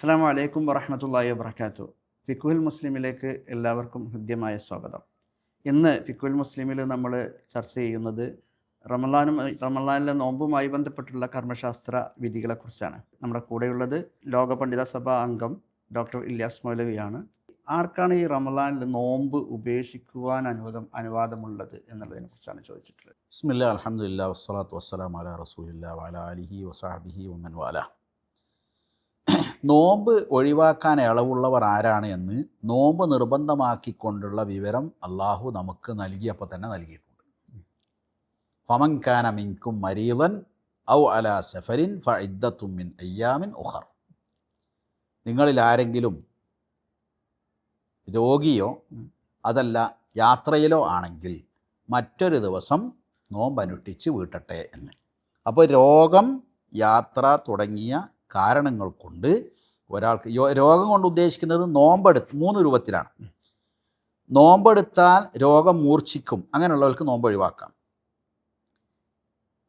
അസ്സാം വലൈക്കും വറഹമത്തല്ലാഹി വാബർക്കാത്തു ഫിക്കുൽ മുസ്ലിമിലേക്ക് എല്ലാവർക്കും ഹൃദ്യമായ സ്വാഗതം. ഇന്ന് ഫിക്കുൽ മുസ്ലിമിൽ നമ്മൾ ചർച്ച ചെയ്യുന്നത് റമലാനും റമലാനിലെ നോമ്പുമായി ബന്ധപ്പെട്ടുള്ള കർമ്മശാസ്ത്ര വിധികളെക്കുറിച്ചാണ്. നമ്മുടെ കൂടെയുള്ളത് ലോക പണ്ഡിത സഭാ അംഗം ഡോക്ടർ ഇല്യാസ് മൗലവിയാണ്. ആർക്കാണ് ഈ റമലാനിൽ നോമ്പ് ഉപേക്ഷിക്കുവാൻ അനുവാദം അനുവാദമുള്ളത് എന്നുള്ളതിനെ കുറിച്ചാണ് ചോദിച്ചിട്ടുള്ളത്. ബിസ്മില്ല അലഹമുല്ല വസ്സലാത്തു വസ്സലാം അലാ റസൂലില്ല വല അലിഹി വസാബിഹി ഉമ്മൻ വാല. നോമ്പ് ഒഴിവാക്കാൻ ഇളവുള്ളവർ ആരാണ് എന്ന് നോമ്പ് നിർബന്ധമാക്കിക്കൊണ്ടുള്ള വിവരം അള്ളാഹു നമുക്ക് നൽകിയപ്പോൾ തന്നെ നൽകിയിട്ടുണ്ട്. ഫമൻഖാന മിൻകും മരീവൻ ഔ അല സഫരിൻ ഫഇദ്ദത്തും മിൻ അയ്യാമിൻ ഉഹർ നിങ്ങളിൽ ആരെങ്കിലും രോഗിയോ അതല്ല യാത്രയിലോ ആണെങ്കിൽ മറ്റൊരു ദിവസം നോമ്പ് അനുഷ്ഠിച്ച് വീട്ടട്ടെ എന്ന്. അപ്പോൾ രോഗം യാത്ര തുടങ്ങിയ കാരണങ്ങൾ കൊണ്ട് ഒരാൾക്ക് രോഗം കൊണ്ട് ഉദ്ദേശിക്കുന്നത് നോമ്പെടുത്ത് മൂന്ന് രൂപത്തിലാണ്. നോമ്പെടുത്താൽ രോഗം മൂർച്ഛിക്കും. അങ്ങനെയുള്ളവർക്ക് നോമ്പ് ഒഴിവാക്കാം.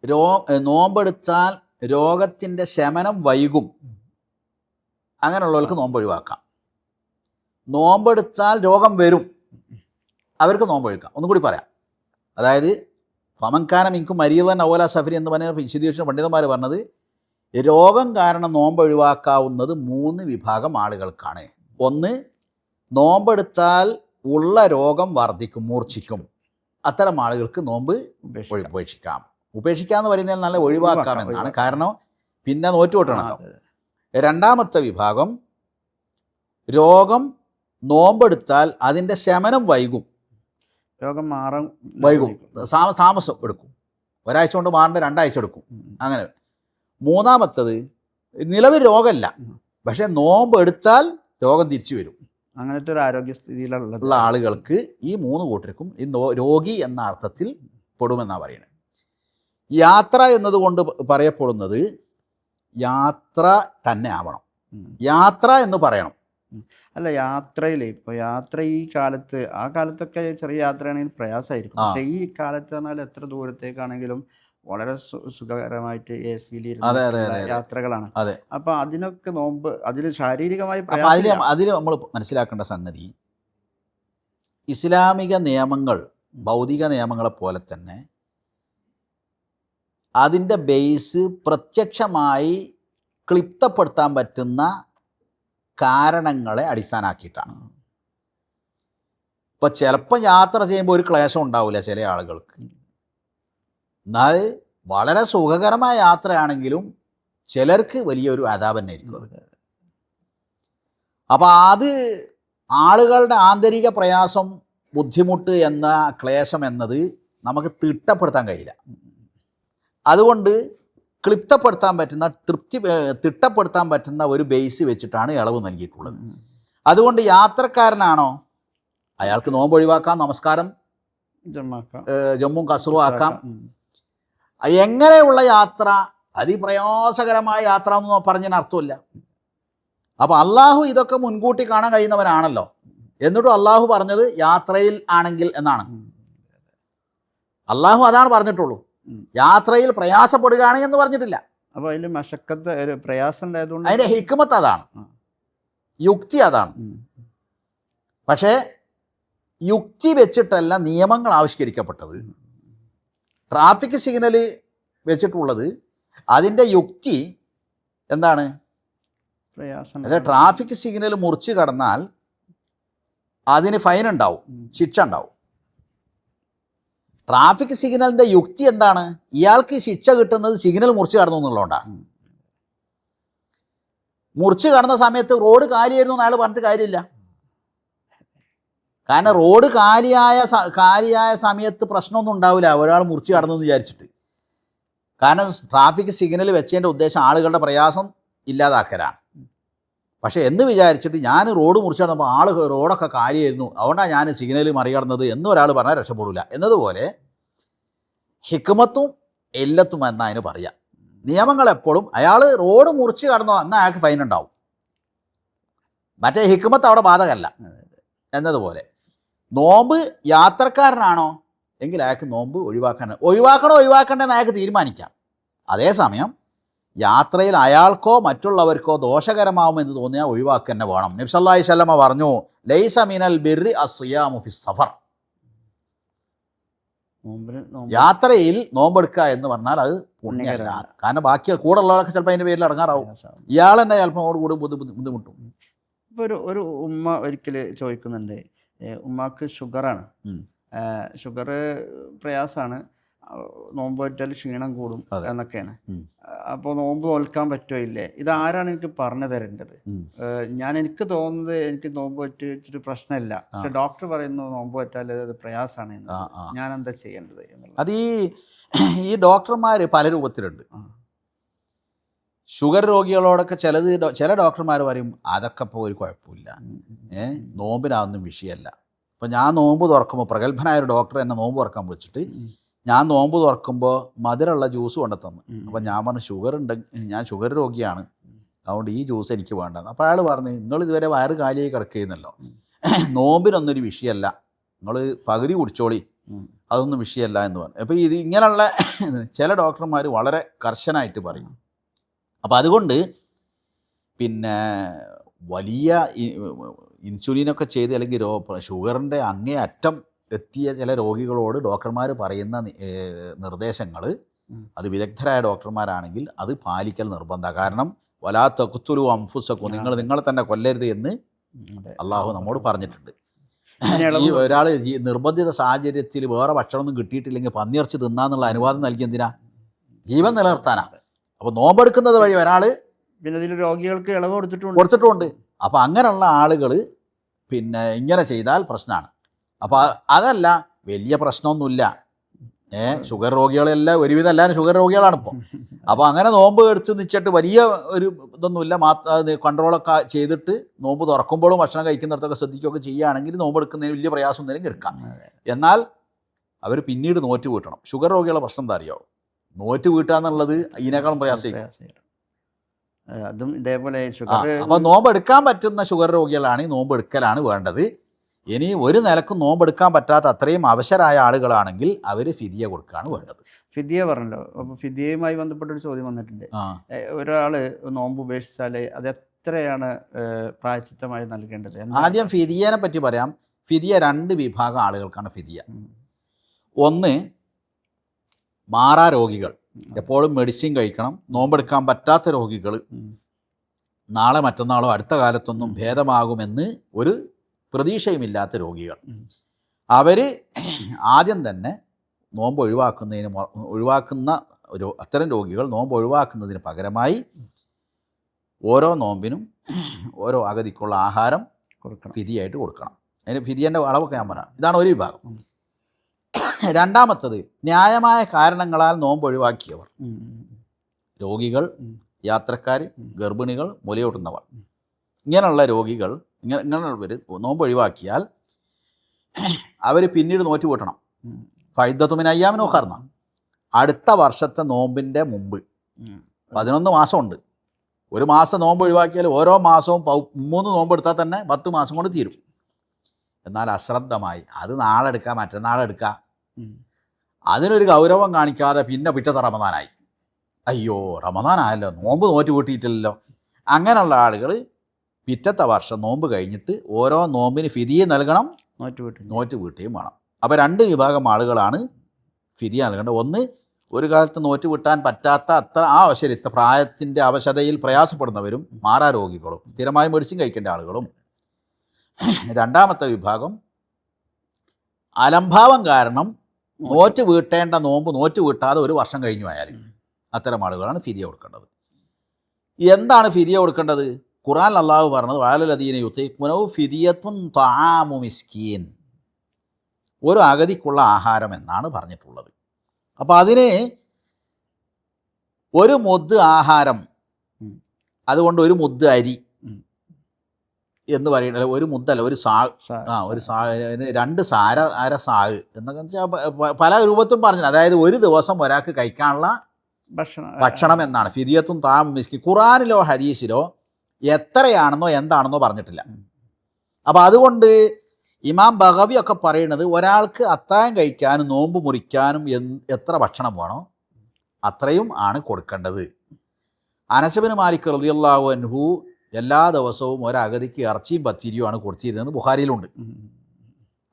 രോ നോമ്പെടുത്താൽ രോഗത്തിന്റെ ശമനം വൈകും. അങ്ങനെയുള്ളവർക്ക് നോമ്പ് ഒഴിവാക്കാം. നോമ്പെടുത്താൽ രോഗം വരും. അവർക്ക് നോമ്പ് ഒഴിക്കാം. ഒന്നും കൂടി പറയാം. അതായത് ഫമൻഖാനം ഇൻകും മരീവൻ ഔല സഫരി എന്ന് പറഞ്ഞ വിശദീകരിച്ച പണ്ഡിതന്മാർ പറഞ്ഞത് രോഗം കാരണം നോമ്പ് ഒഴിവാക്കാവുന്നത് മൂന്ന് വിഭാഗം ആളുകൾക്കാണ്. ഒന്ന് നോമ്പെടുത്താൽ ഉള്ള രോഗം വർദ്ധിക്കും മൂർച്ഛിക്കും. അത്തരം ആളുകൾക്ക് നോമ്പ് ഉപേക്ഷിക്കാം. ഉപേക്ഷിക്കാം. ഉപേക്ഷിക്കുക എന്ന് പറയുന്നതിൽ നല്ല ഒഴിവാക്കാം എന്നാണ്. കാരണം പിന്നെ നോറ്റുകൊട്ടണമല്ലോ ആ, രണ്ടാമത്തെ വിഭാഗം രോഗം നോമ്പെടുത്താൽ അതിന്റെ ശമനം വൈകും. രോഗം മാറും വൈകും. താമ- താമസം എടുക്കും. ഒരാഴ്ച കൊണ്ട് മാറേണ്ട രണ്ടാഴ്ച എടുക്കും. അങ്ങനെ. മൂന്നാമത്തത് നിലവിൽ രോഗമല്ല. പക്ഷേ നോമ്പ് എടുത്താൽ രോഗം തിരിച്ചു വരും. അങ്ങനത്തെ ഒരു ആരോഗ്യസ്ഥിതിയിലുള്ള ആളുകൾക്ക് ഈ മൂന്ന് കൂട്ടർക്കും ഈ രോഗി എന്ന അർത്ഥത്തിൽ പെടുമെന്നാണ് പറയുന്നത്. യാത്ര എന്നതുകൊണ്ട് പറയപ്പെടുന്നത് യാത്ര തന്നെ ആവണം. യാത്ര എന്ന് പറയണം. അല്ല യാത്രയിൽ ഇപ്പോൾ യാത്ര ഈ കാലത്ത് ആ കാലത്തൊക്കെ ചെറിയ യാത്രയാണെങ്കിൽ പ്രയാസമായിരിക്കും. പക്ഷെ ഈ കാലത്ത് പറഞ്ഞാൽ എത്ര ദൂരത്തേക്കാണെങ്കിലും വളരെ സുഖകരമായിട്ട് എ സിയിൽ. യാത്രകളാണ്. അപ്പൊ അതിനൊക്കെ നോമ്പ് അതിന് ശാരീരികമായി അതിൽ നമ്മൾ മനസ്സിലാക്കേണ്ട സംഗതി ഇസ്ലാമിക നിയമങ്ങൾ ഭൗതിക നിയമങ്ങളെ പോലെ തന്നെ അതിന്റെ ബേസ് പ്രത്യക്ഷമായി ക്ലിപ്തപ്പെടുത്താൻ പറ്റുന്ന കാരണങ്ങളെ അടിസ്ഥാനാക്കിയിട്ടാണ്. ഇപ്പോൾ ചിലപ്പോൾ യാത്ര ചെയ്യുമ്പോൾ ഒരു ക്ലേശം ഉണ്ടാവില്ല ചില ആളുകൾക്ക്. എന്നാൽ വളരെ സുഖകരമായ യാത്രയാണെങ്കിലും ചിലർക്ക് വലിയൊരു അതാപ് തന്നെ ആയിരിക്കും അപ്പോൾ അത് ആളുകളുടെ ആന്തരിക പ്രയാസം ബുദ്ധിമുട്ട് എന്ന ക്ലേശം എന്നത് നമുക്ക് തിട്ടപ്പെടുത്താൻ കഴിയില്ല. അതുകൊണ്ട് ക്ലിപ്തപ്പെടുത്താൻ പറ്റുന്ന തൃപ്തി തിട്ടപ്പെടുത്താൻ പറ്റുന്ന ഒരു ബേസ് വെച്ചിട്ടാണ് ഇളവ് നൽകിയിട്ടുള്ളത്. അതുകൊണ്ട് യാത്രക്കാരനാണോ? അയാൾക്ക് നോമ്പ് ഒഴിവാക്കാം നമസ്കാരം ജമ്മു കസുറു ആക്കാം. എങ്ങനെയുള്ള യാത്ര? അതിപ്രയാസകരമായ യാത്ര എന്ന് പറഞ്ഞതിന് അർത്ഥമില്ല. അപ്പോൾ അള്ളാഹു ഇതൊക്കെ മുൻകൂട്ടി കാണാൻ കഴിയുന്നവരാണല്ലോ എന്നിട്ടും അള്ളാഹു പറഞ്ഞത് യാത്രയിൽ ആണെങ്കിൽ എന്നാണ്. അള്ളാഹു അതാണ് പറഞ്ഞിട്ടുള്ളൂ. യാത്രയിൽ പ്രയാസപ്പെടുകയാണ് എന്ന് പറഞ്ഞിട്ടില്ല. അപ്പോൾ അതിൽ മഷക്കത്ത് ഒരു പ്രയാസം ഉണ്ടായതുകൊണ്ട് അതിന്റെ ഹിക്മത്ത് അതാണ്. യുക്തി അതാണ്. പക്ഷേ യുക്തി വെച്ചിട്ടല്ല നിയമങ്ങൾ ആവിഷ്കരിക്കപ്പെട്ടത്. ട്രാഫിക് സിഗ്നൽ വെച്ചിട്ടുള്ളത് അതിന്റെ യുക്തി എന്താണ്? പ്രയാസം അതായത് ട്രാഫിക് സിഗ്നൽ മുറിച്ച് കടന്നാൽ അതിന് ഫൈൻ ഉണ്ടാവും ശിക്ഷ ഉണ്ടാവും. ട്രാഫിക് സിഗ്നലിന്റെ യുക്തി എന്താണ്? ഇയാൾക്ക് ശിക്ഷ കിട്ടുന്നത് സിഗ്നൽ മുറിച്ച് കടന്നു എന്നുള്ളതുകൊണ്ടാണ്. മുറിച്ച് കടന്ന സമയത്ത് റോഡ് കാലിയായിരുന്നു എന്ന് അയാൾ പറഞ്ഞിട്ട് കാര്യമില്ല. കാരണം റോഡ് കാലിയായ കാലിയായ സമയത്ത് പ്രശ്നമൊന്നും ഉണ്ടാവില്ല. ഒരാൾ മുറിച്ച് കടന്നു എന്ന് വിചാരിച്ചിട്ട്. കാരണം ട്രാഫിക് സിഗ്നൽ വെച്ചതിന്റെ ഉദ്ദേശം ആളുകളുടെ പ്രയാസം ഇല്ലാതാക്കലാണ്. പക്ഷേ എന്ന് വിചാരിച്ചിട്ട് ഞാൻ റോഡ് മുറിച്ച് നടന്നപ്പോൾ ആൾ റോഡൊക്കെ കാര്യമായിരുന്നു അതുകൊണ്ടാണ് ഞാൻ സിഗ്നൽ മറികടന്നത് എന്നൊരാൾ പറഞ്ഞാൽ രക്ഷപ്പെടില്ല എന്നതുപോലെ ഹിക്മത്തും എല്ലത്തും എന്നാൽ അതിന് പറയാം. നിയമങ്ങൾ എപ്പോഴും അയാൾ റോഡ് മുറിച്ച് കടന്നോ എന്നാൽ അയാൾക്ക് ഫൈൻ ഉണ്ടാവും. മറ്റേ ഹിക്മത്ത് അവിടെ ബാധകമല്ല എന്നതുപോലെ. നോമ്പ് യാത്രക്കാരനാണോ? എങ്കിൽ അയാൾക്ക് നോമ്പ് ഒഴിവാക്കാൻ ഒഴിവാക്കണോ ഒഴിവാക്കണ്ടെന്ന് അയാൾക്ക് തീരുമാനിക്കാം. അതേസമയം യാത്രയിൽ അയാൾക്കോ മറ്റുള്ളവർക്കോ ദോഷകരമാവുമെന്ന് തോന്നിയാൽ ഒഴിവാക്കുക തന്നെ വേണം. നബ്സല്ലാഹി സ്വല്ലമ പറഞ്ഞു ലൈസ മിനൽ ബിർരി അസിയാമു ഫി സഫർ. യാത്രയിൽ നോമ്പെടുക്കുക എന്ന് പറഞ്ഞാൽ അത് പുണ്യമല്ല കാരണം ബാക്കി കൂടെ ഉള്ളവരൊക്കെ ചിലപ്പോൾ അതിന്റെ പേരിൽ പ്രയാസമാണ്. ഇയാൾ തന്നെ ചിലപ്പോൾ അങ്ങോട്ട് കൂടി ബുദ്ധി ബുദ്ധി- ബുദ്ധിമുട്ടും. ഇപ്പൊ ഒരു ഒരു ഉമ്മ ഒരിക്കൽ ചോദിക്കുന്നുണ്ട് ഉമ്മക്ക് ഷുഗറാണ്. ഷുഗർ പ്രയാസമാണ് നോമ്പ് പറ്റാൽ ക്ഷീണം കൂടും എന്നൊക്കെയാണ്. അപ്പോൾ നോമ്പ് തോൽക്കാൻ പറ്റുമോ ഇല്ലേ ഇതാരാണ് എനിക്ക് പറഞ്ഞു തരേണ്ടത്? ഞാൻ എനിക്ക് തോന്നുന്നത് എനിക്ക് നോമ്പ് പറ്റിച്ചിട്ട് പ്രശ്നമില്ല. പക്ഷെ ഡോക്ടർ പറയുന്നു നോമ്പ് പറ്റാൽ അത് പ്രയാസമാണ് ഞാൻ എന്താ ചെയ്യേണ്ടത് അത് ഈ ഈ ഡോക്ടർമാർ പല രൂപത്തിലുണ്ട്. ഷുഗർ രോഗികളോടൊക്കെ ചിലത് ചില ഡോക്ടർമാർ പറയും അതൊക്കെ ഇപ്പോൾ ഒരു കുഴപ്പമില്ല. ഏഹ് ഉം. വിഷയമല്ല. അപ്പോൾ ഞാൻ നോമ്പ് തുറക്കുമ്പോൾ പ്രഗത്ഭനായ ഒരു ഡോക്ടർ എന്നെ നോമ്പ് തുറക്കാൻ വിളിച്ചിട്ട് ഞാൻ നോമ്പ് തുറക്കുമ്പോൾ മധുരമുള്ള ജ്യൂസ് കൊണ്ടു തന്നു അപ്പം ഞാൻ പറഞ്ഞു ഷുഗർ ഉണ്ട്. ഞാൻ ഷുഗർ രോഗിയാണ്. അതുകൊണ്ട് ഈ ജ്യൂസ് എനിക്ക് വേണ്ടെന്ന്. അപ്പോൾ അയാൾ പറഞ്ഞു നിങ്ങൾ ഇതുവരെ വയറ് കാലിയായി കിടക്കുകയെന്നല്ലോ ഉം. നോമ്പിനൊന്നൊരു വിഷയമല്ല നിങ്ങൾ പകുതി കുടിച്ചോളി. അതൊന്നും വിഷയമല്ല എന്ന് പറഞ്ഞു. അപ്പോൾ ഇത് ഇങ്ങനെയുള്ള ചില ഡോക്ടർമാർ വളരെ കർശനായിട്ട് പറയും. അപ്പോൾ അതുകൊണ്ട് പിന്നെ വലിയ ഇൻസുലിനൊക്കെ ചെയ്ത് അല്ലെങ്കിൽ ഷുഗറിന്റെ അങ്ങേ അറ്റം എത്തിയ ചില രോഗികളോട് ഡോക്ടർമാർ പറയുന്ന നിർദ്ദേശങ്ങൾ. അത് വിദഗ്ധരായ ഡോക്ടർമാരാണെങ്കിൽ അത് പാലിക്കൽ നിർബന്ധമാണ് കാരണം വലാ തക്കുത്തുലു അംഫുസക്കു നിങ്ങൾ നിങ്ങളെ തന്നെ കൊല്ലരുത് എന്ന്. അള്ളാഹു നമ്മോട് പറഞ്ഞിട്ടുണ്ട്. ഈ ഒരാൾ നിർബന്ധിത സാഹചര്യത്തിൽ വേറെ ഭക്ഷണമൊന്നും കിട്ടിയിട്ടില്ലെങ്കിൽ പന്നിയിറച്ചി തിന്നാന്നുള്ള അനുവാദം നൽകി എന്തിനാ? ജീവൻ നിലനിർത്താനാ. അപ്പോൾ നോമ്പെടുക്കുന്നത് വഴി ഒരാൾ പിന്നെ ഇതിൽ രോഗികൾക്ക് ഇളവ് കൊടുത്തിട്ടുണ്ട്. കൊടുത്തിട്ടുമുണ്ട് അപ്പോൾ അങ്ങനെയുള്ള ആളുകൾ പിന്നെ ഇങ്ങനെ ചെയ്താൽ പ്രശ്നമാണ്. അപ്പോൾ അതല്ല വലിയ പ്രശ്നമൊന്നുമില്ല. ഏഹ് ഷുഗർ രോഗികളെല്ലാം ഒരുവിധം എല്ലാവരും ഷുഗർ രോഗികളാണ് ഇപ്പോൾ അപ്പോൾ അങ്ങനെ നോമ്പ് എടുത്ത് നിച്ചിട്ട് വലിയ ഒരു ഇതൊന്നുമില്ല. മാത്രം കൺട്രോളൊക്കെ ചെയ്തിട്ട് നോമ്പ് തുറക്കുമ്പോഴും ഭക്ഷണം കഴിക്കുന്നിടത്തൊക്കെ ശ്രദ്ധിക്കുകയൊക്കെ ചെയ്യുകയാണെങ്കിൽ നോമ്പ് എടുക്കുന്നതിന് വലിയ പ്രയാസം ഒന്നും എടുക്കാം എന്നാൽ അവർ പിന്നീട് നോറ്റ് വീട്ടണം. ഷുഗർ രോഗികളുടെ പ്രശ്നം എന്താ അറിയോ? നോറ്റ് വീട്ടുക എന്നുള്ളത് ഇതിനേക്കാളും പ്രയാസം പ്രയാസമായിരിക്കും. അതും ഇതേപോലെ ഷുഗർ അപ്പോൾ നോമ്പ് എടുക്കാൻ പറ്റുന്ന ഷുഗർ രോഗികളാണ് നോമ്പ് എടുക്കലാണ് വേണ്ടത്. ഇനി ഒരു നിലക്കും നോമ്പെടുക്കാൻ പറ്റാത്ത അത്രയും അവശരായ ആളുകളാണെങ്കിൽ അവർ ഫിദിയ കൊടുക്കുകയാണ് വേണ്ടത്. ഫിദിയ പറഞ്ഞല്ലോ. അപ്പോൾ ഫിദിയയുമായി ബന്ധപ്പെട്ട ഒരു ചോദ്യം വന്നിട്ടുണ്ട്. ഒരാൾ നോമ്പ് ഉപേക്ഷിച്ചാൽ അത് എത്രയാണ് പ്രായച്ചിത്തമായി നൽകേണ്ടത്? ആദ്യം ഫിദിയനെ പറ്റി പറയാം. ഫിദിയ രണ്ട് വിഭാഗം ആളുകൾക്കാണ് ഫിദിയ. ഒന്ന് മാറാ രോഗികൾ. എപ്പോഴും മെഡിസിൻ കഴിക്കണം. നോമ്പെടുക്കാൻ പറ്റാത്ത രോഗികൾ. നാളെ മറ്റന്നാളോ അടുത്ത കാലത്തൊന്നും ഭേദമാകുമെന്ന് ഒരു പ്രതീക്ഷയുമില്ലാത്ത രോഗികൾ. അവർ ആദ്യം തന്നെ നോമ്പ് ഒഴിവാക്കുന്നതിന് ഒഴിവാക്കുന്ന ഒരു അത്തരം രോഗികൾ നോമ്പ് ഒഴിവാക്കുന്നതിന് പകരമായി ഓരോ നോമ്പിനും ഓരോ അഗതിക്കുള്ള ആഹാരം കൊടുക്കണം. ഫിതിയായിട്ട് കൊടുക്കണം. അതിന് ഫിതിയന്റെ അളവൊക്കെ ഞാൻ പറയാം. ഇതാണ് ഒരു വിഭാഗം. രണ്ടാമത്തത് ന്യായമായ കാരണങ്ങളാൽ നോമ്പ് ഒഴിവാക്കിയവർ. രോഗികൾ യാത്രക്കാർ ഗർഭിണികൾ മുലയൂട്ടുന്നവർ. ഇങ്ങനെയുള്ള രോഗികൾ ഇങ്ങനെ ഇങ്ങനെയുള്ളവർ നോമ്പ് ഒഴിവാക്കിയാൽ അവർ പിന്നീട് നോറ്റ് കൂട്ടണം. ഫൈദത്തുമിന് അയ്യാമിനോ അടുത്ത വർഷത്തെ നോമ്പിന്റെ മുമ്പ്. പതിനൊന്ന് മാസമുണ്ട്. ഒരു മാസം നോമ്പ് ഒഴിവാക്കിയാൽ ഓരോ മാസവും മൂന്ന് നോമ്പ് എടുത്താൽ തന്നെ പത്ത് മാസം കൊണ്ട് തീരും. എന്നാൽ അശ്രദ്ധമായി. അത് നാളെ എടുക്കാം മറ്റന്നാളെ എടുക്കാം. അതിനൊരു ഗൗരവം കാണിക്കാതെ പിന്നെ പിറ്റത്തെ റമദാനായി. അയ്യോ റമദാനായല്ലോ. നോമ്പ് നോറ്റ് കൂട്ടിയിട്ടില്ലല്ലോ. അങ്ങനെയുള്ള ആളുകൾ പിറ്റത്തെ വർഷം നോമ്പ് കഴിഞ്ഞിട്ട് ഓരോ നോമ്പിന് ഫിതിയെ നൽകണം നോറ്റ് വീട്ടി നോറ്റ് വീട്ടുകയും വേണം. അപ്പോൾ രണ്ട് വിഭാഗം ആളുകളാണ് ഫിതിയ നൽകേണ്ടത്. ഒന്ന് ഒരു കാലത്ത് നോറ്റ് വിട്ടാൻ പറ്റാത്ത അത്ര ആ അവശരിത്ത പ്രായത്തിന്റെ അവശതയിൽ പ്രയാസപ്പെടുന്നവരും മാറാ രോഗികളും സ്ഥിരമായി മെഡിസിൻ കഴിക്കേണ്ട ആളുകളും. രണ്ടാമത്തെ വിഭാഗം അലംഭാവം കാരണം നോറ്റ് വീട്ടേണ്ട നോമ്പ് നോറ്റ് വീട്ടാതെ ഒരു വർഷം കഴിഞ്ഞു ആയാലും. അത്തരം ആളുകളാണ് ഫിരിയ കൊടുക്കേണ്ടത്. എന്താണ് ഫിരിയ കൊടുക്കേണ്ടത്? ഖുറാൻ അള്ളാഹു പറഞ്ഞത് വാലലദീന യുത്തൈക്കുനവും ഫിദിയത്തും താമു മിസ്കീൻ. ഒരു അഗതിക്കുള്ള ആഹാരം എന്നാണ് പറഞ്ഞിട്ടുള്ളത്. അപ്പോൾ അതിനെ ഒരു മുദ് ആഹാരം അതുകൊണ്ട് ഒരു മുദ് അരി എന്ന് പറയുന്നത് ഒരു മുദ്ദല്ല ഒരു സാ ആ ഒരു സാ രണ്ട് സാര അര സാഗ് എന്നൊക്കെ വെച്ചാൽ പല രൂപത്തും പറഞ്ഞു അതായത് ഒരു ദിവസം ഒരാൾക്ക് കഴിക്കാനുള്ള ഭക്ഷണം ഭക്ഷണം എന്നാണ്. ഫിദിയത്തും താം മിസ്കി ഖുറാനിലോ ഹദീസിലോ എത്രയാണെന്നോ എന്താണെന്നോ പറഞ്ഞിട്ടില്ല. അപ്പോൾ അതുകൊണ്ട് ഇമാം ബഹവി ഒക്കെ പറയുന്നത് ഒരാൾക്ക് അത്തായം കഴിക്കാനും നോമ്പ് മുറിക്കാനും എന്ത് എത്ര ഭക്ഷണം വേണോ അത്രയും ആണ് കൊടുക്കേണ്ടത്. അനശബിന് മാലിക് റളിയല്ലാഹു അൻഹു എല്ലാ ദിവസവും ഒരഗതിക്ക് ഇറച്ചിയും പത്തിരിയുമാണ് കൊടുത്തിരുന്നത് ബുഹാരിയിലുണ്ട്.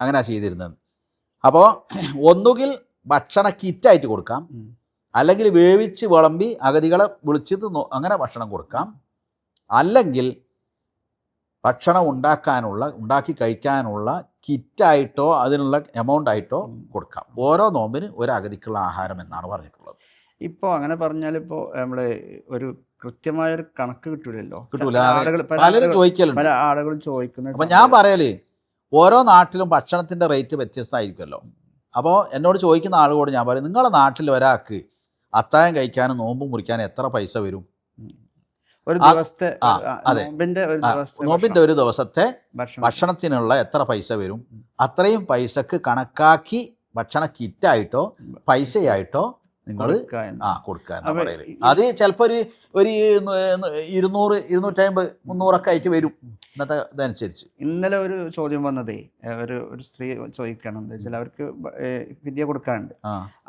അങ്ങനെ ചെയ്തിരുന്നത്. അപ്പോൾ ഒന്നുകിൽ ഭക്ഷണ കിറ്റായിട്ട് കൊടുക്കാം. അല്ലെങ്കിൽ വേവിച്ച് വിളമ്പി അഗതികളെ വിളിച്ചിട്ട് അങ്ങനെ ഭക്ഷണം കൊടുക്കാം. അല്ലെങ്കിൽ ഭക്ഷണം ഉണ്ടാക്കാനുള്ള ഉണ്ടാക്കി കഴിക്കാനുള്ള കിറ്റായിട്ടോ അതിനുള്ള എമൗണ്ട് ആയിട്ടോ കൊടുക്കാം. ഓരോ നോമ്പിന് ഒരു അഗതിക്കുള്ള ആഹാരം എന്നാണ് പറഞ്ഞിട്ടുള്ളത്. ഇപ്പോൾ അങ്ങനെ പറഞ്ഞാൽ ഇപ്പോൾ നമ്മൾ ഒരു കൃത്യമായ ഒരു കണക്ക് കിട്ടൂലല്ലോ. കിട്ടൂല. പലരും ആളുകൾ- ചോദിക്കലുണ്ട്. പല ആളുകളും ചോദിക്കുന്നത് അപ്പം ഞാൻ പറയലേ ഓരോ നാട്ടിലും ഭക്ഷണത്തിന്റെ റേറ്റ് വ്യത്യസ്തമായിരിക്കുമല്ലോ. അപ്പോൾ എന്നോട് ചോദിക്കുന്ന ആളുകളോട് ഞാൻ പറയും നിങ്ങളുടെ നാട്ടിൽ ഒരാൾക്ക് അത്താഴം കഴിക്കാനും നോമ്പ് മുറിക്കാനും എത്ര പൈസ വരും? ഒരു ദിവസത്തെ അതെ. നോമ്പിന്റെ ഒരു ദിവസത്തെ ഭക്ഷണത്തിനുള്ള എത്ര പൈസ വരും? അത്രയും പൈസക്ക് കണക്കാക്കി ഭക്ഷണ കിറ്റായിട്ടോ പൈസയായിട്ടോ നിങ്ങൾ. ആ കൊടുക്കുക എന്നാ പറയൽ. അത് ചിലപ്പോൾ ഒരു ഒരു ഇരുന്നൂറ് ഇരുന്നൂറ്റമ്പത് മുന്നൂറൊക്കെ ആയിട്ട് വരും ഇന്നത്തെ ഇതനുസരിച്ച്. ഇന്നലെ ഒരു ചോദ്യം വന്നതേ ഒരു ഒരു സ്ത്രീ ചോദിക്കണം. എന്താ വെച്ചാൽ അവർക്ക് വിദ്യ കൊടുക്കാറുണ്ട്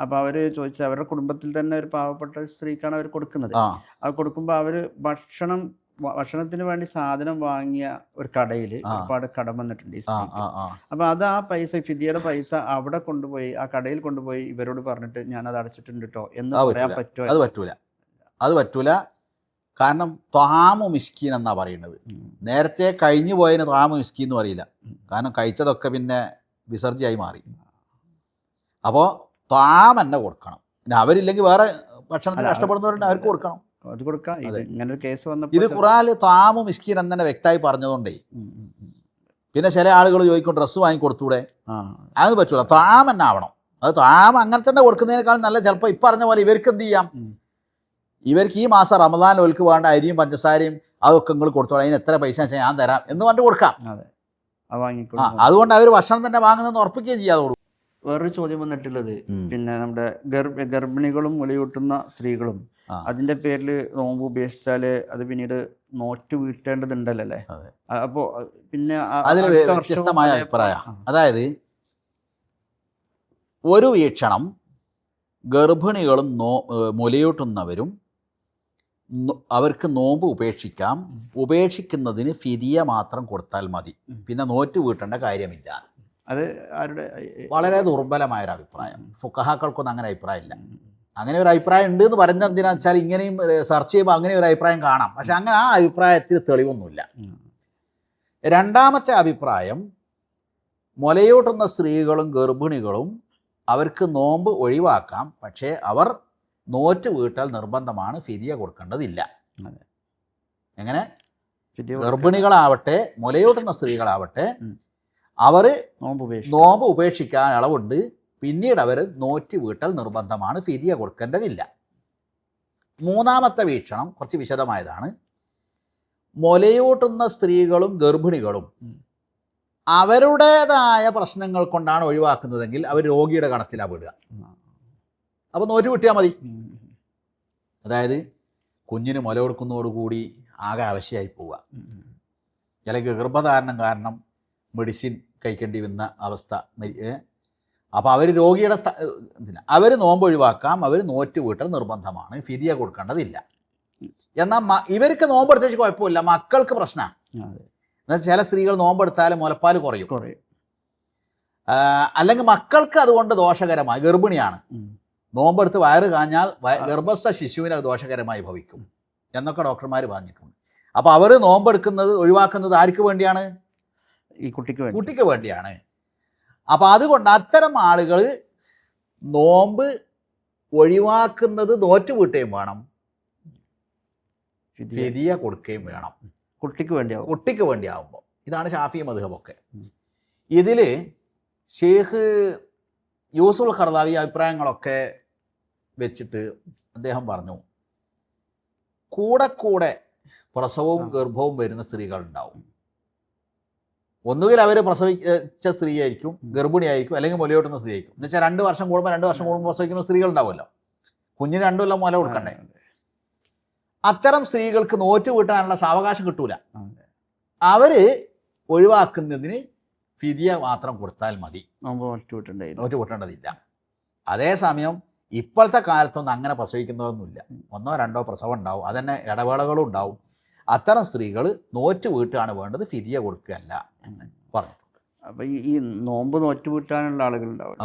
അപ്പൊ അവർ ചോദിച്ചാൽ അവരുടെ കുടുംബത്തിൽ തന്നെ ഒരു പാവപ്പെട്ട സ്ത്രീക്കാണ് അവർ കൊടുക്കുന്നത്. അത് കൊടുക്കുമ്പോൾ അവർ ഭക്ഷണം ഭക്ഷണത്തിന് വേണ്ടി സാധനം വാങ്ങിയ ഒരു കടയിൽ. ഒരുപാട് കടം വന്നിട്ടുണ്ട് ഈ അപ്പൊ അത് ആ പൈസ ഫിദിയുടെ പൈസ അവിടെ കൊണ്ടുപോയി ആ കടയിൽ കൊണ്ടുപോയി ഇവരോട് പറഞ്ഞിട്ട് ഞാൻ അത് അടച്ചിട്ടുണ്ട് കേട്ടോ എന്ന് പറയാൻ. പറ്റുമോ? അത് പറ്റൂല. അത് പറ്റൂല. കാരണം താമു മിസ്കീൻ എന്നാ പറയുന്നത്. നേരത്തെ കഴിഞ്ഞു പോയതിന് താമു മിസ്കീൻ എന്ന് പറയില്ല. കാരണം കഴിച്ചതൊക്കെ പിന്നെ വിസർജ്യമായി മാറി. അപ്പോൾ താമെന്നെ തന്നെ കൊടുക്കണം. പിന്നെ അവരില്ലെങ്കിൽ വേറെ ഭക്ഷണത്തിന് നഷ്ടപ്പെടുന്നവരുണ്ട് അവർക്ക് കൊടുക്കണം. അത് കൊടുക്കാം. ഇത്. ഇങ്ങനെ ഒരു കേസ് ഇത് വന്നപ്പോൾ ഖുറാനിൽ ത്വാമു മിസ്കീൻ എന്ന് തന്നെ വ്യക്തമായി പറഞ്ഞതുകൊണ്ടേ. പിന്നെ ചില ആളുകൾ ചോദിക്കും ഡ്രസ്സ് വാങ്ങി കൊടുത്തൂടെ? അത് പറ്റൂല. താമ തന്നെ ആവണം. അത് താമ അങ്ങനെ തന്നെ കൊടുക്കുന്നതിനേക്കാൾ നല്ല. ചിലപ്പോൾ ഇപ്പം പറഞ്ഞ പോലെ ഇവർക്ക് എന്ത് ചെയ്യാം? ഇവർക്ക് ഈ മാസം റമദാൻ ഒൽക്ക് വേണ്ട അരിയും പഞ്ചസാരയും അതൊക്കെ നിങ്ങൾ കൊടുത്തോളാം. അതിന് എത്ര പൈസ വെച്ചാൽ ഞാൻ തരാം എന്ന് പറഞ്ഞിട്ട് കൊടുക്കാം. അതുകൊണ്ട് അവർ ഭക്ഷണം തന്നെ വാങ്ങുന്നതെന്ന് ഉറപ്പിക്കുകയും ചെയ്യാതെ വേറൊരു ചോദ്യം വന്നിട്ടുള്ളത്. പിന്നെ നമ്മുടെ ഗർഭ ഗർഭിണികളും മുലയൂട്ടുന്ന സ്ത്രീകളും അതിന്റെ പേരിൽ നോമ്പ് ഉപേക്ഷിച്ചാൽ അത് പിന്നീട് നോറ്റ് വീട്ടേണ്ടതുണ്ടല്ലോ അല്ലേ അപ്പോ പിന്നെ അ- അതിൽ അടുത്ത വർഷവും വ്യത്യസ്തമായ അഭിപ്രായം. അതായത് ഒരു വീക്ഷണം ഗർഭിണികളും നോ മുലയൂട്ടുന്നവരും അവർക്ക് നോമ്പ് ഉപേക്ഷിക്കാം. ഉപേക്ഷിക്കുന്നതിന് ഫിദിയ മാത്രം കൊടുത്താൽ മതി. പിന്നെ നോറ്റ് വീട്ടേണ്ട കാര്യമില്ല. അത് ആരുടെ വളരെ ദുർബലമായ ഒരു അഭിപ്രായം. ഫുക്കഹാക്കൾക്കൊന്നും അങ്ങനെ അഭിപ്രായമില്ല. അങ്ങനെ ഒരു അഭിപ്രായം ഉണ്ട് എന്ന് പറഞ്ഞ എന്തിനാ വെച്ചാൽ ഇങ്ങനെയും സെർച്ച് ചെയ്യുമ്പോൾ അങ്ങനെ ഒരു അഭിപ്രായം കാണാം. പക്ഷെ അങ്ങനെ ആ അഭിപ്രായത്തിൽ തെളിവൊന്നുമില്ല. രണ്ടാമത്തെ അഭിപ്രായം മുലയൂട്ടുന്ന സ്ത്രീകളും ഗർഭിണികളും അവർക്ക് നോമ്പ് ഒഴിവാക്കാം. പക്ഷേ അവർ നോറ്റ് വീട്ടാൽ നിർബന്ധമാണ് ഫിരിയ കൊടുക്കേണ്ടതില്ല. എങ്ങനെ? ഗർഭിണികളാവട്ടെ മുലയൂട്ടുന്ന സ്ത്രീകളാവട്ടെ. അവർ നോമ്പ് ഉപേക്ഷിച്ചു നോമ്പ് ഉപേക്ഷിക്കാൻ അളവുണ്ട്. പിന്നീട് അവർ നോറ്റ് വീട്ടൽ നിർബന്ധമാണ്. ഫിതിയ കൊടുക്കേണ്ടതില്ല. മൂന്നാമത്തെ വീക്ഷണം കുറച്ച് വിശദമായതാണ്. മുലയൂട്ടുന്ന സ്ത്രീകളും ഗർഭിണികളും. അവരുടേതായ പ്രശ്നങ്ങൾ കൊണ്ടാണ് ഒഴിവാക്കുന്നതെങ്കിൽ അവർ രോഗിയുടെ കണത്തിലാണ് വിടുക അപ്പോൾ നോറ്റ് വിട്ടിയാൽ മതി. അതായത് കുഞ്ഞിന് മുല കൊടുക്കുന്നതോടുകൂടി ആകെ ആവശ്യമായി പോവുക. അല്ലെങ്കിൽ ഗർഭധാരണം കാരണം മെഡിസിൻ കഴിക്കേണ്ടി വന്ന അവസ്ഥ അപ്പോൾ അവർ രോഗിയുടെ സ്ഥ പിന്നെ അവർ നോമ്പ് ഒഴിവാക്കാം അവർ നോറ്റ് വീട്ടൽ നിർബന്ധമാണ് ഫിരിയ കൊടുക്കേണ്ടതില്ല. എന്നാൽ ഇവർക്ക് നോമ്പെടുത്തേച്ച് കുഴപ്പമില്ല മക്കൾക്ക് പ്രശ്നമാണ്. എന്നാൽ ചില സ്ത്രീകൾ നോമ്പെടുത്താൽ മുലപ്പാൽ കുറയും. കുറയും. അല്ലെങ്കിൽ മക്കൾക്ക് അതുകൊണ്ട് ദോഷകരമായി ഗർഭിണിയാണ്. നോമ്പെടുത്ത് വയറ് കാഞ്ഞാൽ ഗർഭസ്ഥ ശിശുവിന് അത് ദോഷകരമായി ഭവിക്കും. എന്നൊക്കെ ഡോക്ടർമാർ പറഞ്ഞിട്ടുണ്ട്. അപ്പോൾ അവർ നോമ്പെടുക്കുന്നത് ഒഴിവാക്കുന്നത് ആർക്ക് വേണ്ടിയാണ്? ഈ കുട്ടിക്ക് കുട്ടിക്ക് വേണ്ടിയാണ്. അപ്പോൾ അതുകൊണ്ട് അത്തരം ആളുകൾ നോമ്പ് ഒഴിവാക്കുന്നത് നോറ്റുവീട്ടുകയും വേണം. ഫിദിയ. കൊടുക്കുകയും വേണം. കുട്ടിക്ക് വേണ്ടിയാവും. കുട്ടിക്ക് വേണ്ടിയാവുമ്പോൾ ഇതാണ് ഷാഫി മധുഹബൊക്കെ. ഇതിൽ ഇതിൽ ഷെയ്ഖ് യൂസുൽ ഖർദാവി അഭിപ്രായങ്ങളൊക്കെ വെച്ചിട്ട് അദ്ദേഹം പറഞ്ഞു. കൂടെ കൂടെ പ്രസവവും ഗർഭവും വരുന്ന സ്ത്രീകൾ ഉണ്ടാവും ഒന്നുകിൽ അവർ പ്രസവിച്ച സ്ത്രീയായിരിക്കും. ഗർഭിണിയായിരിക്കും അല്ലെങ്കിൽ മുലയോട്ടുന്ന സ്ത്രീയായിരിക്കും. എന്ന് വെച്ചാൽ രണ്ട് വർഷം കൂടുമ്പോൾ രണ്ട് വർഷം കൂടുമ്പോൾ പ്രസവിക്കുന്ന സ്ത്രീകൾ ഉണ്ടാവുമല്ലോ. കുഞ്ഞിന് രണ്ടു കൊല്ലം മുല കൊടുക്കണ്ടേ? അത്തരം സ്ത്രീകൾക്ക് നോറ്റ് വീട്ടാനുള്ള സാവകാശം കിട്ടൂല. അവർ ഒഴിവാക്കുന്നതിന് ഫിതിയ മാത്രം കൊടുത്താൽ മതി. നോറ്റ് കൂട്ടേണ്ടതില്ല അതേസമയം ഇപ്പോഴത്തെ കാലത്തൊന്നും അങ്ങനെ പ്രസവിക്കുന്നതൊന്നുമില്ല. ഒന്നോ രണ്ടോ പ്രസവം ഉണ്ടാവും. അതന്നെ ഇടവേളകളും ഉണ്ടാവും. അത്തരം സ്ത്രീകൾ നോറ്റ് വീട്ടാണ് വേണ്ടത് ഫിതിയ കൊടുക്കുകയല്ല എന്ന് പറഞ്ഞു അപ്പൊ ഈ നോമ്പ് നോറ്റ് വീട്ടാനുള്ള ആളുകളുണ്ടാവും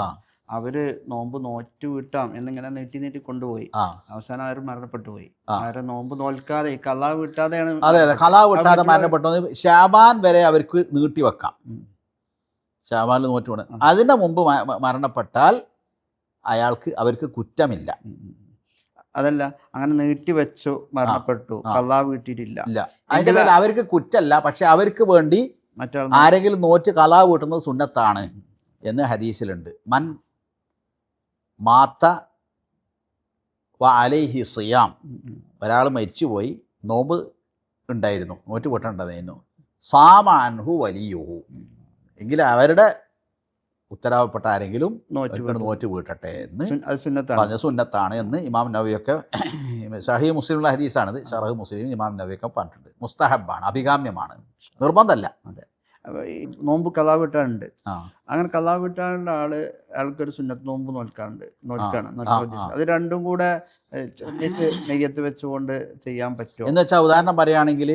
അവർ നോമ്പ് നോറ്റ് വീട്ടാം എന്നിങ്ങനെ നീട്ടി നീട്ടി കൊണ്ടുപോയി. അവസാനം അവർ മരണപ്പെട്ടു പോയി. അവരെ നോമ്പ് നോൽക്കാതെ കലാ വീട്ടാതെയാണ് അതെ അതെ. കലാ വീട്ടാതെ മരണപ്പെട്ടു. ഷാബാൻ വരെ അവർക്ക് നീട്ടി വെക്കാം. ശാബാൻ ഷാബാനിൽ നോറ്റ് വീണ്. അതിന്റെ മുമ്പ് മരണപ്പെട്ടാൽ അയാൾക്ക് അവർക്ക് കുറ്റമില്ല. അതല്ല അങ്ങനെ നീട്ടി വെച്ചു മരണപ്പെട്ടു. കള്ളാ വീട്ടിയിട്ടില്ല അതിന്റെ അവർക്ക് കുറ്റല്ല പക്ഷെ അവർക്ക് വേണ്ടി മറ്റാൾ ആരെങ്കിലും നോറ്റ് കലാ വീട്ടുന്നത് സുന്നത്താണ് എന്ന് ഹദീസിലുണ്ട്. മൻ മാത്ത വ അലൈഹി സിയാം. ഒരാൾ മരിച്ചുപോയി. നോമ്പ് ഉണ്ടായിരുന്നു. നോറ്റ് വീട്ടേണ്ടതായിരുന്നു സാമാൻഹു വലിയുഹു. എങ്കിൽ അവരുടെ ഉത്തരവാദപ്പെട്ട ആരെങ്കിലും നോറ്റ് വീട്ടട്ടെ എന്ന് പറഞ്ഞ സുന്നത്താണ് എന്ന് ഇമാം നവിയൊക്കെ ഷഹി മുസ്ലിമുള്ള ഹദീസാണിത്. ഷറഹ് മുസ്ലിം ഇമാം നവിയൊക്കെ പറഞ്ഞിട്ടുണ്ട്. മുസ്തഹബാണ് അഭികാമ്യമാണ്. നിർബന്ധമല്ല. അതെ. നോമ്പ് കലാ വീട്ടാനുണ്ട് അങ്ങനെ കലാ വീട്ടാനുള്ള ആൾ ആൾക്കൊരു സുന്നത്ത് നോമ്പ് നോൽക്കാറുണ്ട്. നോൽക്കാണ്. അത് രണ്ടും കൂടെ നെയ്യത്ത് വെച്ചുകൊണ്ട് ചെയ്യാൻ പറ്റും എന്ന് വെച്ചാൽ ഉദാഹരണം പറയുകയാണെങ്കിൽ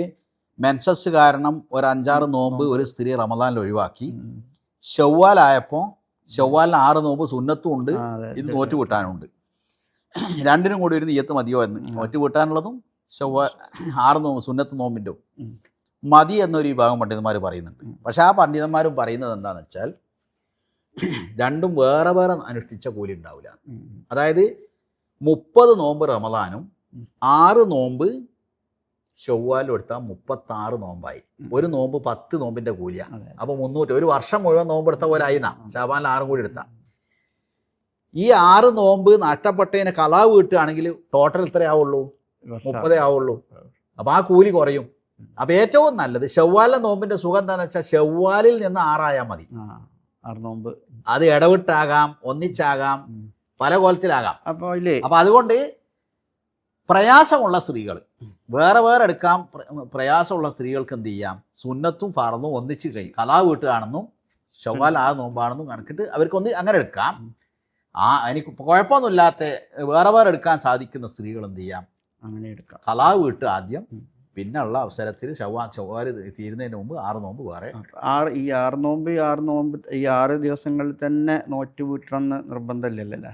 മെൻസസ് കാരണം ഒരു അഞ്ചാറ് നോമ്പ് ഒരു സ്ത്രീ റമദാനിൽ ഒഴിവാക്കി. ഷവ്വാലായപ്പോൾ ഷവ്വാലിന് ആറ് നോമ്പ് സുന്നത്തും ഉണ്ട്. ഇത് നോറ്റ് കൂട്ടാനുണ്ട്. രണ്ടിനും കൂടി ഒരു നീയത്ത് മതിയോ എന്ന്. നോറ്റ് കൂട്ടാനുള്ളതും ചൊവ്വ ആറ് നോമ്പ് സുന്നത്ത് നോമ്പിന്റെ മതി എന്നൊരു വിഭാഗം പണ്ഡിതന്മാർ പറയുന്നുണ്ട്. പക്ഷേ ആ പണ്ഡിതന്മാരും പറയുന്നത് എന്താണെന്ന് വെച്ചാൽ രണ്ടും വേറെ വേറെ അനുഷ്ഠിച്ച കൂലി ഉണ്ടാവില്ല. അതായത് മുപ്പത് നോമ്പ് റമദാനും ആറ് നോമ്പ് ചൊവ്വാലും എടുത്താൽ മുപ്പത്താറ് നോമ്പായി. ഒരു നോമ്പ് പത്ത് നോമ്പിന്റെ കൂലിയാണ്. അപ്പോൾ മുന്നൂറ്റി ഒരു വർഷം മുഴുവൻ നോമ്പ് എടുത്ത പോലെ ആയിന്നാ. ശാബാനിൽ ആറും കൂടി എടുത്താൽ ഈ ആറ് നോമ്പ് നഷ്ടപ്പെട്ടതിന് കലാവ് വീട്ടുകയാണെങ്കിൽ ടോട്ടൽ ഇത്രയാവുള്ളൂ ആവുള്ളൂ? മുപ്പതേ ആവുള്ളൂ. അപ്പോൾ ആ കൂലി കുറയും. അപ്പോൾ ഏറ്റവും നല്ലത് ഷവ്വാലിലെ നോമ്പിന്റെ സുഖം എന്താണെന്ന് വെച്ചാൽ ചൊവ്വാലിൽ നിന്ന് ആറായാൽ മതി. ആറ് നോമ്പ്. അത് ഇടവിട്ടാകാം ഒന്നിച്ചാകാം പല കോലത്തിലാകാം. അപ്പൊ ഇല്ലേ? അപ്പോൾ അതുകൊണ്ട് പ്രയാസമുള്ള സ്ത്രീകൾ വേറെ വേറെ എടുക്കാൻ പ്ര- പ്രയാസമുള്ള സ്ത്രീകൾക്ക് എന്ത് ചെയ്യാം? സുന്നത്തും ഫറന്നും ഒന്നിച്ച് കഴിയും കലാ വീട്ടുകയാണെന്നും ചൊവ്വാൽ ആ നോമ്പാണെന്നും കണക്കിട്ട് അവർക്ക് ഒന്ന് അങ്ങനെ എടുക്കാം. ആ എനിക്ക് കുഴപ്പമൊന്നുമില്ലാത്ത വേറെ വേറെ എടുക്കാൻ സാധിക്കുന്ന സ്ത്രീകൾ എന്ത് ചെയ്യാം? അങ്ങനെ എടുക്കാം. കലാ വീട്ട് ആദ്യം പിന്നുള്ള അവസരത്തിൽ ചൊവ്വാ ചൊവ്വാൽ തീരുന്നതിന് മുമ്പ് ആറ് നോമ്പ് വേറെ. ആറ് ഈ ആറ് നോമ്പ് ഈ ആറ് നോമ്പ് ഈ ആറ് ദിവസങ്ങളിൽ തന്നെ നോറ്റ് വീട്ടണം എന്ന് നിർബന്ധമില്ലല്ലേ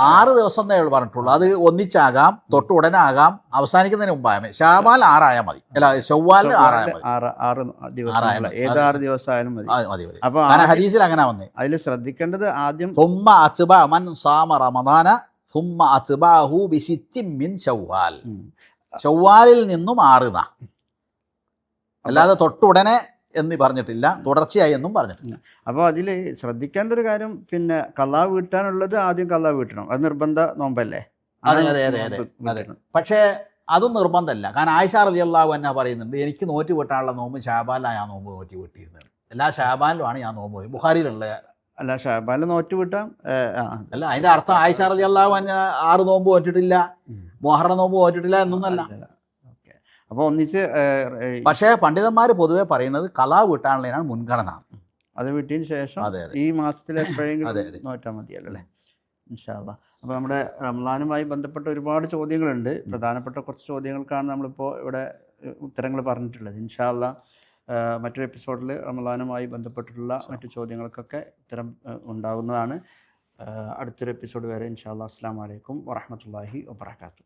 ആറ് ദിവസം എന്നേ പറഞ്ഞിട്ടുള്ളൂ. അത് ഒന്നിച്ചാകാം തൊട്ട് ഉടനാകാം. അവസാനിക്കുന്നതിന് മുമ്പായാൽ മതി ആറായാൽ മതി. അല്ല ഷവ്വാലിന് ആറായാലും ഹരീസിൽ ആറ് ദിവസം മതി. ഹദീസിൽ അങ്ങനെ വന്നേ. അതിൽ ശ്രദ്ധിക്കേണ്ടത് ആദ്യം സുമ്മ അച്ബ മൻ സാമ റമദാന. സുമ്മ അച്ബാഹു ബിശിത്തിൻ മിൻ ഷവ്വാൽ ഷവ്വാലിൽ നിന്നും ആറുന്ന അല്ലാതെ തൊട്ടുടനെ എന്ന് പറഞ്ഞിട്ടില്ല. തുടർച്ചയായി എന്നും പറഞ്ഞിട്ടില്ല. അപ്പോൾ അതിൽ ശ്രദ്ധിക്കേണ്ട ഒരു കാര്യം പിന്നെ കള്ളാവ് വീട്ടാനുള്ളത് ആദ്യം കള്ളാവ് വീട്ടണം. അത് നിർബന്ധ നോമ്പല്ലേ? അതെ, അതെ, അതെ, അതെ. പക്ഷേ അതും നിർബന്ധമല്ല. കാരണം ആയിഷ റലി അള്ളാഹു എന്നെ പറയുന്നുണ്ട് എനിക്ക് നോറ്റ് വീട്ടാനുള്ള നോമ്പ് ഷാബാലാണ് ഞാൻ നോമ്പ് നോറ്റ് വീട്ടിയിരുന്നത്. എല്ലാ ഷാബാനിലുമാണ് ഞാൻ നോമ്പ് പോയി ബുഖാരിയിലുള്ള അല്ല ഷാബാലിൽ നോറ്റ് വീട്ടാം അല്ല അതിന്റെ അർത്ഥം ആയിഷ റലി അള്ളാഹു എന്നെ ആറ് നോമ്പ് നോറ്റിട്ടില്ല. മൊഹറ നോമ്പ് നോറ്റിട്ടില്ല എന്നൊന്നല്ല. അപ്പോൾ ഒന്നിച്ച് പക്ഷേ പണ്ഡിതന്മാർ പൊതുവെ പറയുന്നത് കലാ വീട്ടാനുള്ളതിനാണ് മുൻഗണന. അത് വീട്ടിന് ശേഷം ഈ മാസത്തിൽ എപ്പോഴെങ്കിലും. നോറ്റാൽ മതിയല്ലോ അല്ലേ? ഇൻഷാല്ല അപ്പോൾ നമ്മുടെ റംസാനുമായി ബന്ധപ്പെട്ട ഒരുപാട് ചോദ്യങ്ങളുണ്ട്. പ്രധാനപ്പെട്ട കുറച്ച് ചോദ്യങ്ങൾക്കാണ് നമ്മളിപ്പോൾ ഇവിടെ ഉത്തരങ്ങൾ പറഞ്ഞിട്ടുള്ളത്. ഇൻഷാല്ല മറ്റൊരു എപ്പിസോഡിൽ റംലാനുമായി ബന്ധപ്പെട്ടിട്ടുള്ള മറ്റു ചോദ്യങ്ങൾക്കൊക്കെ ഉത്തരം ഉണ്ടാകുന്നതാണ്. അടുത്തൊരു എപ്പിസോഡ് വരെ ഇൻഷാല്ല അസ്സാം വലൈക്കും വറഹമത്തല്ലാഹി വാബർക്കാത്തു